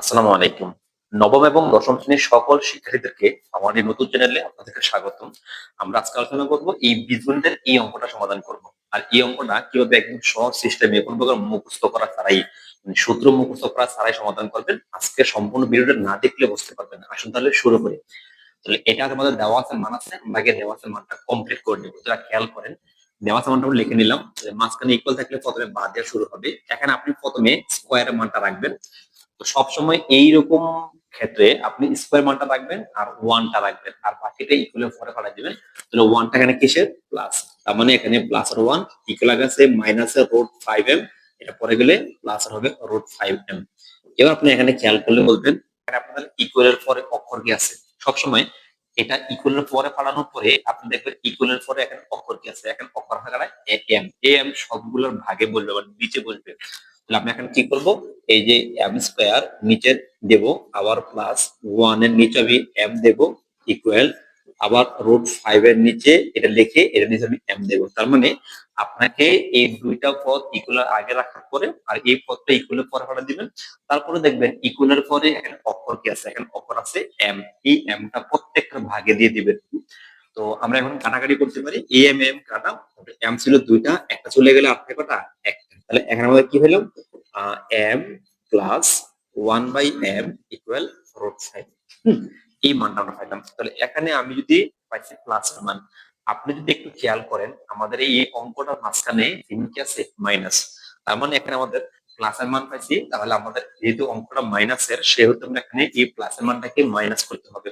আসসালামু আলাইকুম। নবম এবং দশম শ্রেণির সকল শিক্ষার্থীদেরকে আমার এই নতুন চ্যানেলে আপনাদেরকে স্বাগতম। আমরা আজকে আলোচনা করব এই বীজগণিতের এই অঙ্কটা সমাধান করব। আর এই অঙ্কটা কীভাবে একদম সহজ সিস্টেমে কোনো প্রকার মুখস্থ করা ছাড়াই মানে সূত্র মুখস্থ করা ছাড়াই সমাধান করবেন, আজকে সম্পূর্ণ ভিডিওটা না দেখলে বুঝতে পারবেন। আসুন তাহলে শুরু করি। তাহলে এটা আমাদের দেওয়া আছে, মান আছে, আমরা দেওয়া আছে মানটা কমপ্লিট করে নেব। যারা খেয়াল করেন, দেওয়া আছে মানটা লিখে নিলাম। মাঝখানে ইকুয়াল থাকলে প্রথমে বাদ দেওয়া শুরু হবে। এখানে আপনি প্রথমে স্কোয়ারের মানটা রাখবেন। তো সবসময় এইরকম ক্ষেত্রে আপনি স্কোয়ার মানটা রাখবেন আর ওয়ানটা রাখবেন। আর বাকিটা ইকুয়ালের পরে ফাটা দিবেন। তাহলে ওয়ানটা এখানে কিসের? প্লাস তার মানে এখানে প্লাস আর ওয়ান ইকুয়াল আছে মাইনাসের রোড ফাইভ এম এটা পরে গেলে প্লাস আর হবে রোড ফাইভ এম এবার আপনি এখানে খেয়াল করলে বলবেন আপনাদের ইকুয়ালের পরে অক্ষর কি আছে? সবসময় এটা ইকুয়ালের পরে ফালানোর পরে আপনি দেখবেন ইকুয়ালের পরে এখানে অক্ষর কি আছে? এখানে অক্ষর হয় দাঁড়ায় এম এ এম সবগুলোর ভাগে বলবে মানে নিচে বলবে। তাহলে আমি এখন কি করব? এই যে এম স্কোয়ার নিচে দেব, আবার প্লাস ওয়ানের নিচে আমি এম দেব ইকুয়াল আবার রুট ফাইভ এর নিচে এটা লিখে এর নিচে আমি এম দেব। তার মানে আপনাকে এই দুইটা পদ ইকুয়াল আগে রাখার পরে আর এই পদটা ইকুয়ালের পরে ফাটা দিবেন। তারপরে দেখবেন ইকুয়ালের পরে এখানে অক্ষর কি আছে? এখানে অক্ষর আছে এম এই এমটা প্রত্যেকটা ভাগে দিয়ে দিবেন। তো আমরা এখন কাটাকাটি করতে পারি। এ এম এম কাটা এম ছিল দুইটা, একটা চলে গেলে আর কটা? একটা। তাহলে এখানে আমাদের কি হলো? M plus one by M equal root five এই মানটা আমরা পাইলাম। তাহলে এখানে আমি যদি পাইছি প্লাস মান, আপনি যদি একটু খেয়াল করেন, আমাদের এই অঙ্কটার মাঝখানে কি আছে মাইনাস তার মানে এখানে আমাদের প্লাসের মান পাইছি, তাহলে আমাদের যেহেতু অঙ্কটা মাইনাসের সেহেতু আমরা এখানে এই প্লাসের মানটাকে মাইনাস করতে হবে।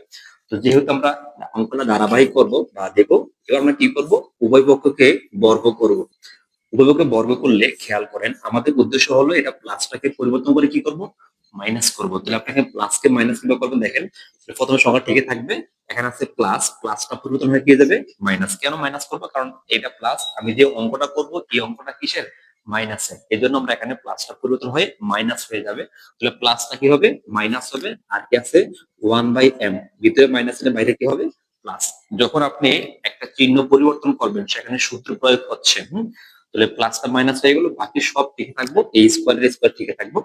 তো যেহেতু আমরা অঙ্কটা ধারাবাহিক করব বা দেব, এবার আমরা কি করব? উভয় পক্ষকে বর্গ করব। উভয় পক্ষকে বর্গ করলে খেয়াল করেন, আমাদের উদ্দেশ্য হলো এটা প্লাসটাকে পরিবর্তন করে কি করব? মাইনাস করব। তাহলে আপনাকে প্লাসকে মাইনাস কীভাবে করবেন দেখেন প্রথমে সংখ্যা ঠিকই থাকবে। এখানে আছে প্লাস প্লাসটা পরিবর্তন হয়ে গিয়ে যাবে? মাইনাস কেন মাইনাস করব? কারণ এটা প্লাস আমি যে অঙ্কটা করব, এই অঙ্কটা কিসের? মাইনাসের এই জন্য আমরা এখানে প্লাসটা পরিবর্তন হয়ে মাইনাস হয়ে যাবে। তাহলে প্লাসটা কি হবে? মাইনাস হবে। আর কি আছে? ওয়ান বাই এম ভিতরে মাইনাস এর বাইরে কি হবে? প্লাস যখন আপনি একটা চিহ্ন পরিবর্তন করবেন, সেখানে সূত্র প্রয়োগ হচ্ছে, হুম? তাহলে প্লাসটা মাইনাস হয়ে গেল, বাকি সব ঠিক থাকব এই স্কোয়ারের স্কোয়ার ঠিক থাকব।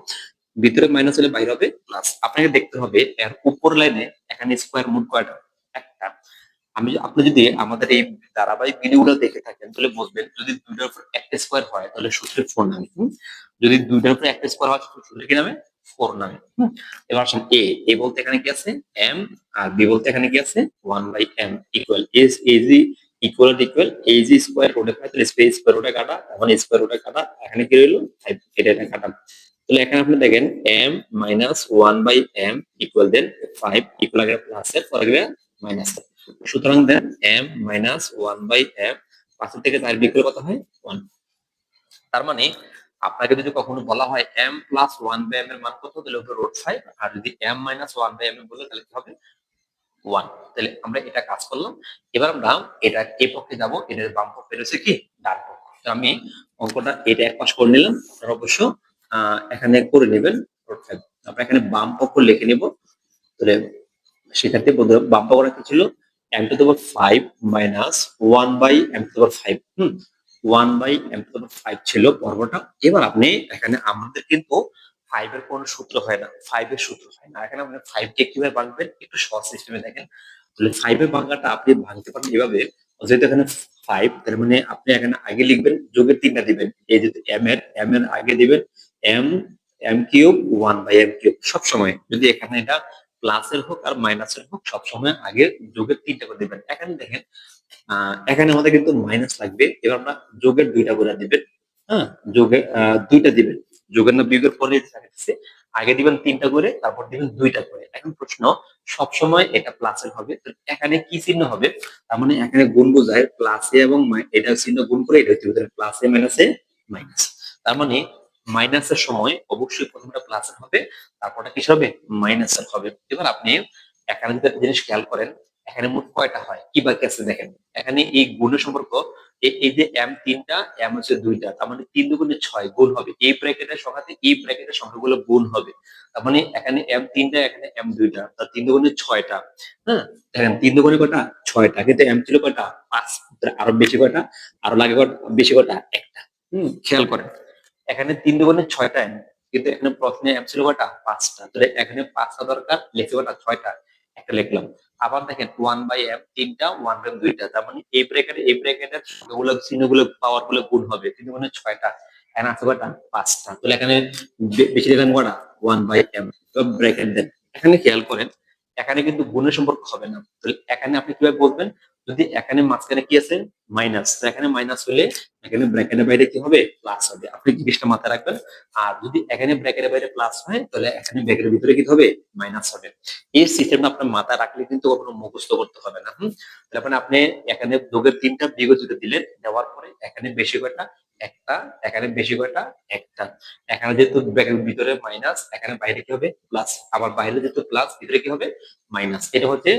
ভিতরে মাইনাস হলে বাইরে হবে প্লাস আপনাকে দেখতে হবে, এর উপর লাইনে এখানে স্কোয়ার মোট কয়টা? একটা। আমি আপনি যদি আমাদের এই ধারাবাহিক ভিডিওগুলো দেখে থাকেন, তাহলে বুঝবেন যদি দুইটার উপর একটা স্কোয়ার হয়, তাহলে সূত্রে ফোর নামে? যদি দুইটার উপর একটা স্কোয়ার হয় সূত্রে কি নামে? ফোর নামে। এবার আসুন এ এ বলতে এখানে কি আছে? এম আর বি বলতে এখানে কি আছে? ওয়ান বাই এম ইকুয়াল এস এজি ইকুয়াল ইকুয়াল এই যে স্কোয়ার রোডে তাহলে স্পেস স্কোয়ার রোডে কাটা এখন স্কোয়ার রোডে কাটা এখানে কি রইল? ফাইভ এটা এটা কাটা তাহলে এখানে আপনি দেখেন M minus one by M equal then five equal আগে প্লাস এর, পরে গেলে মাইনাস সুতরাং then M minus one by M পাঁচের থেকে তার বিক্রয় কত হয়? ওয়ান তার মানে আপনাকে যদি কখনো বলা হয় M plus one by M এর মান কত, তাহলে রোড ফাইভ আর যদি M minus one by M বলে, তাহলে কি হবে? ওয়ান তাহলে আমরা এটা কাজ করলাম। এবার আমরা এটা এই পক্ষে যাব এটার বাম পক্ষে রয়েছে কি? ডান পক্ষ। আমি অঙ্কটা এটা এক পাশ করে নিলাম, আপনারা অবশ্য এখানে করে নেবেন আমরা এখানে বাম পক্ষ লিখে নিব। তাহলে সেক্ষেত্রে বাম পক্ষটা কি ছিল M to the power five minus one by M to the power five hmm one by M to the power five ছিল পর্বটা। এবার আপনি এখানে আমাদের কিন্তু ফাইভ এর কোন সূত্র হয় না ফাইভ এর সূত্র হয় না। এখানে আপনি ফাইভ কে কীভাবে ভাঙবেন, একটু সহজ সিস্টেমে দেখেন। তাহলে ফাইভ এর ভাঙাটা আপনি ভাঙতে পারেন এভাবে। যেহেতু এখানে ফাইভ তার মানে আপনি এখানে আগে লিখবেন যোগের তিনটা দিবেন। এই যে এম এর এম এর আগে দিবেন M M cube one by M cube সবসময় যদি এখানে এটা প্লাসের হোক আর মাইনাসের হোক, সবসময় আগে যোগের তিনটা করে দিবেন। এখানে দেখেন এখানে আমাদের কিন্তু মাইনাস লাগবে। এবার আমরা যোগের দুইটা করে দিবেন। হ্যাঁ যোগের দুইটা দিবেন। যোগের না বিয়োগের পরে থাকতেছে আগে দিবেন তিনটা করে, তারপর দিবেন দুইটা করে। এখন প্রশ্ন, সবসময় এটা প্লাসের হবে। তো এখানে কি চিহ্ন হবে? তার মানে এখানে গুণ বোঝায় প্লাসে এবং এটা চিহ্ন গুণ করে এটা হচ্ছে প্লাসে মাইনাসে মাইনাস তার মানে মাইনাসের সময় অবশ্যই প্রথমটা প্লাসের হবে, তারপরটা কিসের হবে? মাইনাসের হবে। এবার আপনি একটা জিনিস খেয়াল করেন এখানে মোট কয়টা হয়? কি বাকি আছে দেখেন? এখানে এই গুণের সম্পর্ক, এই যে এম তিনটা এম হচ্ছে দুইটা, তার মানে তিন দুগুণে ছয় গুণ হবে। এই ব্র্যাকেটের সংখ্যাতে এই ব্র্যাকেটের সংখ্যাগুলো গুণ হবে। তার মানে এখানে এম তিনটা, এখানে এম দুইটা তার তিন দুগুণে ছয়টা হ্যাঁ? দেখেন, তিন দুগুণে কটা ছয়টা। কিন্তু এম ছিল কটা পাঁচ আরও বেশি কটা আরও লাগে কয়টা? বেশি কটা একটা। হম, খেয়াল করেন। এখানে তিন দুগুণে ছয়টা এম কিন্তু এখানে প্রশ্নে এম ছিল কটা পাঁচটা। তাহলে এখানে পাঁচটা দরকার, লেখে কটা ছয়টা। একটা লিখলাম। আবার দেখেন ওয়ান বাই এম তিনটা ওয়ান বাই দুইটা। তার মানে এই ব্রেকেট এই ব্রেকেটের সংখ্যাগুলো চিহ্নগুলো পাওয়ারগুলো গুণ হবে। কিন্তু মানে ছয়টা। এখানে আছে কয়টা পাঁচটা। তাহলে এখানে বেশি দেখেন কটা? ওয়ান বাই এম ব্রেকেট দেন। এখানে খেয়াল করেন এখানে কিন্তু গুণের সম্পর্ক হবে না। এখানে আপনি কীভাবে বলবেন? যদি এখানে মাঝখানে কি আছে? মাইনাস এখানে মাইনাস হলে এখানে ব্র্যাকেটের বাইরে কি হবে? প্লাস হবে। আপনি জিনিসটা মাথায় রাখবেন। আর যদি এখানে ব্র্যাকেটের বাইরে প্লাস হয়, তাহলে এখানে ব্র্যাকেটের ভিতরে কি হবে? মাইনাস হবে। এই সিস্টেমটা আপনার মাথায় রাখলে কিন্তু কখনো মুখস্থ করতে হবে না। হুম? তার মানে আপনি এখানে যোগের তিনটা দুটো দিলেন, দেওয়ার পরে এখানে বেশি কয়টা একটা, এখানে বেশি কয়টা একটা এখানে যেহেতু ব্র্যাকেটের ভিতরে মাইনাস এখানে বাইরে কি হবে? প্লাস আবার বাইরে যেহেতু প্লাস ভিতরে কি হবে? মাইনাস এটা হচ্ছে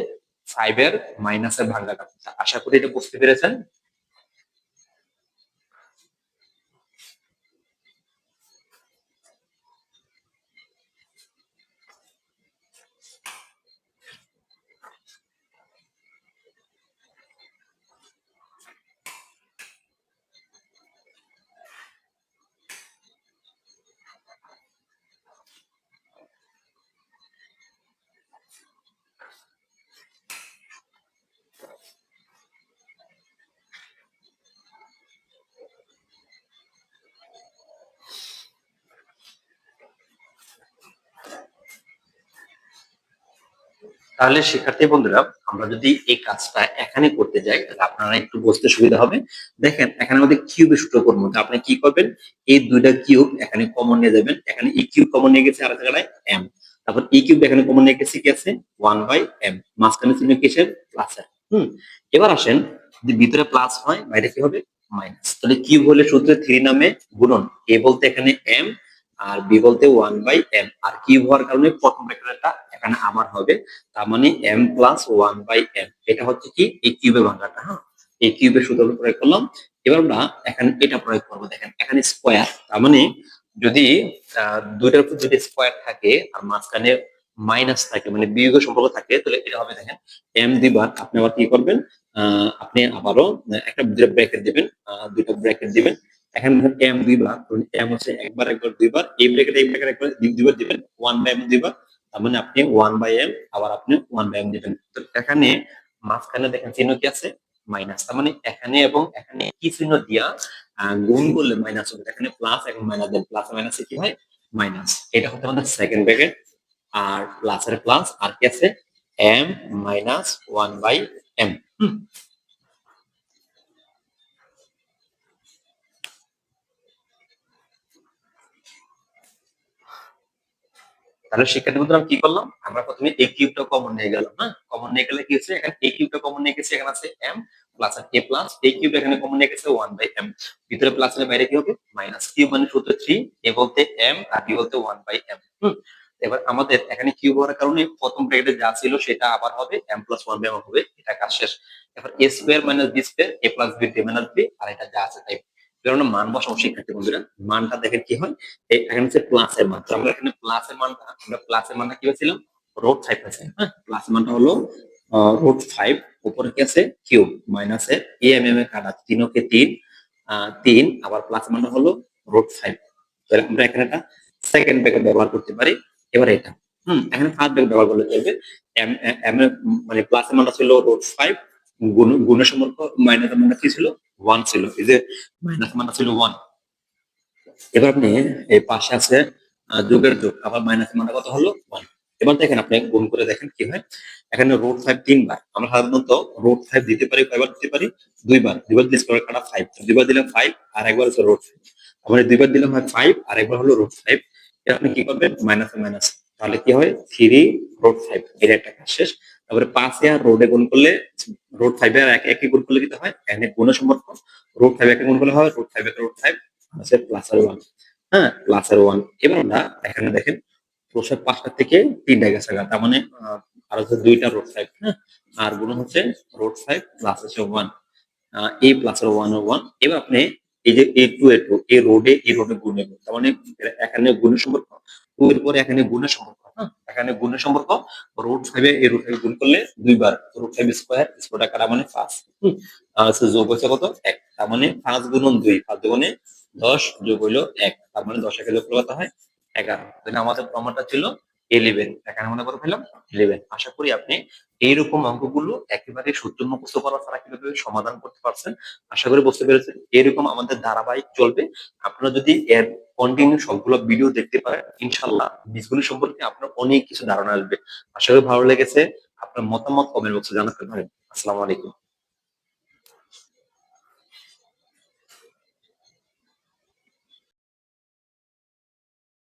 ফাইভ এর মাইনাসের ভাঙ্গাটা আশা করি এটা বুঝতে পেরেছেন। তাহলে শিক্ষার্থী বন্ধুরা, আমরা যদি এই কাজটা এখানে করতে যাই, তাহলে আপনারা একটু বুঝতে সুবিধা হবে। দেখেন এখানে আমাদের কিউবে সূত্র করব আপনি কি করবেন? এই দুইটা কিউব এখানে কমন নিয়ে যাবেন। এখানে ই কিউব কমন নিয়ে গেছে আর জায়গায় এম তারপর ই কিউব এখানে কমন নিয়ে গেছে, কি আছে? ওয়ান বাই এম মাঝখানে চিহ্ন কিসের প্লাস হুম। এবার আসেন, যদি ভিতরে প্লাস হয় বাইরে কি হবে? মাইনাস তাহলে কিউব হলে সূত্রে থ্রি নামে গুণন। এ বলতে এখানে এম আর বি বলতে ওয়ান বাই এম আর কিউব হওয়ার কারণে প্রথম ব্র্যাকেটটা এখানে আমার হবে, তার মানে M plus one by M এটা হচ্ছে কি? এই কিউবের ভাঙাটা হ্যাঁ? এই কিউবের সূত্র প্রয়োগ করলাম। এবার আমরা এখানে এটা প্রয়োগ করব, দেখেন, এখানে স্কোয়ার তার মানে যদি দুইটার উপর যদি স্কোয়ার থাকে আর মাঝখানে মাইনাস থাকে মানে বিয়োগের সম্পর্ক থাকে, তাহলে এটা হবে, দেখেন এম দিবার, আপনি আবার কি করবেন? আপনি আবারও একটা ব্র্যাকেট দিবেন দুটো ব্র্যাকেট দিবেন। এখানে এম দুইবার এম হচ্ছে একবার একবার দুইবার, এই ব্র্যাকেট এই ব্র্যাকেট একবার দুই- দুইবার দিবেন ওয়ান বাই এম দুইবার তার মানে আপনি ওয়ান বাই এম আবার আপনি ওয়ান বাই এম দিবেন। তো এখানে মাঝখানে দেখেন চিহ্ন কি আছে? মাইনাস তার মানে এখানে এবং এখানে কি চিহ্ন দিয়া গুণ করলে মাইনাস হবে। এখানে প্লাস এখন মাইনাস দেন। প্লাস মাইনাস কি হয়? মাইনাস এটা হচ্ছে আমাদের সেকেন্ড ব্র্যাকেট আর প্লাস এর প্লাস আর কি আছে? M minus one by M তাহলে শিক্ষার্থী বন্ধুরা কি করলাম? আমরা প্রথমে এই কিউবটা কমন নিয়ে গেলাম হ্যাঁ? কমন নিয়ে গেলে কি হচ্ছে? এখানে এই কিউবটা কমন নিয়ে গেছে, এখানে আছে এম প্লাস আর এ প্লাস এই কিউব এখানে কমন নিয়ে গেছে ওয়ান বাই এম ভিতরে প্লাস এর বাইরে কি হবে? মাইনাস কিউব মানে সূত্র থ্রি এ বলতে এম আর বি বলতে ওয়ান বাই এম হুম? এবার আমাদের এখানে কিউব হওয়ার কারণে প্রথম ব্র্যাকেটে যা ছিল সেটা আবার হবে M plus one by M হবে, এটা কাজ শেষ। এবার A square minus B square A plus B D minus B আর এটা যা আছে তাই কারণ মান বসাও শিক্ষার্থী বন্ধুরা। মানটা দেখেন কি হয়? এখানে হচ্ছে প্লাস এর মান তো আমরা এখানে প্লাস এর মানটা, আমরা প্লাস এর মানটা কি পেয়েছিলাম রোড ফাইভ আছে প্লাস এর মানটা হলো রোড ফাইভ উপরে কি আছে? কিউব মাইনাস এ এম এম এর কাটা, তিন ওকে তিন তিন, আবার প্লাস মানটা হলো রোড ফাইভ তাহলে আমরা এখানে একটা সেকেন্ড ব্র্যাকেট ব্যবহার করতে পারি। এবার এটা। হুম, এখানে ফার্স্ট ব্র্যাকেট ব্যবহার করলে চলবে মানে প্লাস এর মানটা ছিল রোড ফাইভ গুণ গুণের সম্পর্ক মাইনাস এর মানটা কি ছিল? ওয়ান ছিল। এই যে মাইনাস মানটা ছিল ওয়ান এবার আপনি এই পাশে আছে যোগের যোগ। আবার মাইনাস মানে কত হলো? ওয়ান এবার দেখেন আপনি গুণ করে দেখেন কি হয়। এখানে রোড ফাইভ তিনবার। আমরা সাধারণত রোড ফাইভ দিতে পারি কয়বার দিতে পারি? দুইবার। দুইবার দিলে স্কোয়ার কাটা ফাইভ দুইবার দিলাম ফাইভ আর একবার হচ্ছে রোড ফাইভ আমরা দুইবার দিলাম হয় ফাইভ আর একবার হলো রোড ফাইভ এর আপনি কি করবেন? Minus minus. তাহলে কি হয়? থ্রি রোড ফাইভ এর একটা কাজ শেষ। তারপরে পাঁচে আর রোডে গুণ করলে রোড ফাইভ আর এক গুণ করলে কি হয়? এখানে গুণ সম্পর্ক। রোড ফাইভ একে গুণ করলে হয় রোড ফাইভ রোড ফাইভ আছে প্লাস আর ওয়ান হ্যাঁ প্লাস আর ওয়ান এবার আমরা এখানে দেখেন, প্রসাদ পাঁচটা থেকে তিনটা গেছে। তার মানে আর হচ্ছে দুইটা রোড ফাইভ হ্যাঁ? আর গুণ হচ্ছে রোড ফাইভ প্লাস আছে ওয়ান এ প্লাস আর ওয়ান ওয়ান এবার আপনি এই যে এ টু এ টু এই রোডে এ রোডে গুণ। তার মানে এখানে গুণের সম্পর্ক টু এর পরে এখানে গুণের সম্পর্ক হ্যাঁ? এখানে গুণের সম্পর্ক রোড ফাইভে এই রোড ফাইভ গুণ করলে দুইবার রোড ফাইভ স্কোয়ার স্কোয়ার কাটা মানে পাঁচ যোগ হচ্ছে কত? এক। তার মানে পাঁচ গুণন দুই, পাঁচ দুগুণে দশ যোগ হইল এক। তার মানে দশ একে যোগ কত হয়? এগারো। তাহলে আমাদের প্রমাণটা ছিল ইলেভেন এখানে মনে করে ফেলাম ইলেভেন আশা করি আপনি এইরকম অঙ্কগুলো একেবারে সূত্র মুখস্থ করা ছাড়া কীভাবে সমাধান করতে পারছেন আশা করি বুঝতে পেরেছেন। এরকম আমাদের ধারাবাহিক চলবে। আপনারা যদি এর কন্টিনিউ সবগুলো ভিডিও দেখতে পারেন ইনশাল্লাহ বীজগুলি সম্পর্কে আপনার অনেক কিছু ধারণা আসবে। আশা করি ভালো লেগেছে। আপনার মতামত কমেন্ট বক্সে জানাতে পারেন। আসসালামু আলাইকুম।